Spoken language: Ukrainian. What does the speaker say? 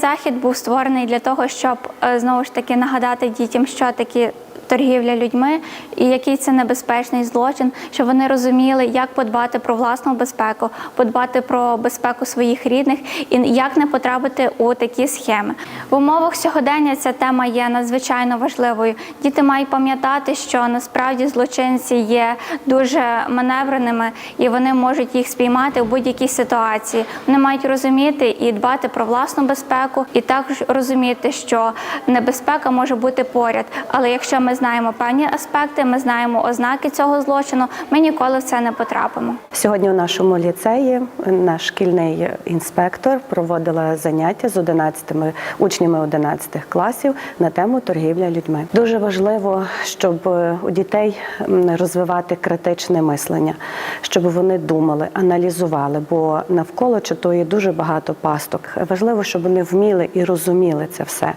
захід був створений для того, щоб е, знову ж таки нагадати дітям, що таке торгівля людьми і який це небезпечний злочин, щоб вони розуміли, як подбати про власну безпеку, подбати про безпеку своїх рідних і як не потрапити у такі схеми. В умовах сьогодення ця тема є надзвичайно важливою. Діти мають пам'ятати, що насправді злочинці є дуже маневреними і вони можуть їх спіймати в будь-якій ситуації. Вони мають розуміти і дбати про власну безпеку, і також розуміти, що небезпека може бути поряд. Але якщо ми знаємо певні аспекти, ми знаємо ознаки цього злочину, ми ніколи в це не потрапимо. Сьогодні у нашому ліцеї наш шкільний інспектор проводила заняття з 11 учнями 11 класів на тему торгівля людьми. Дуже важливо, щоб у дітей розвивати критичне мислення, щоб вони думали, аналізували, бо навколо чатує дуже багато пасток. Важливо, щоб вони вміли і розуміли це все.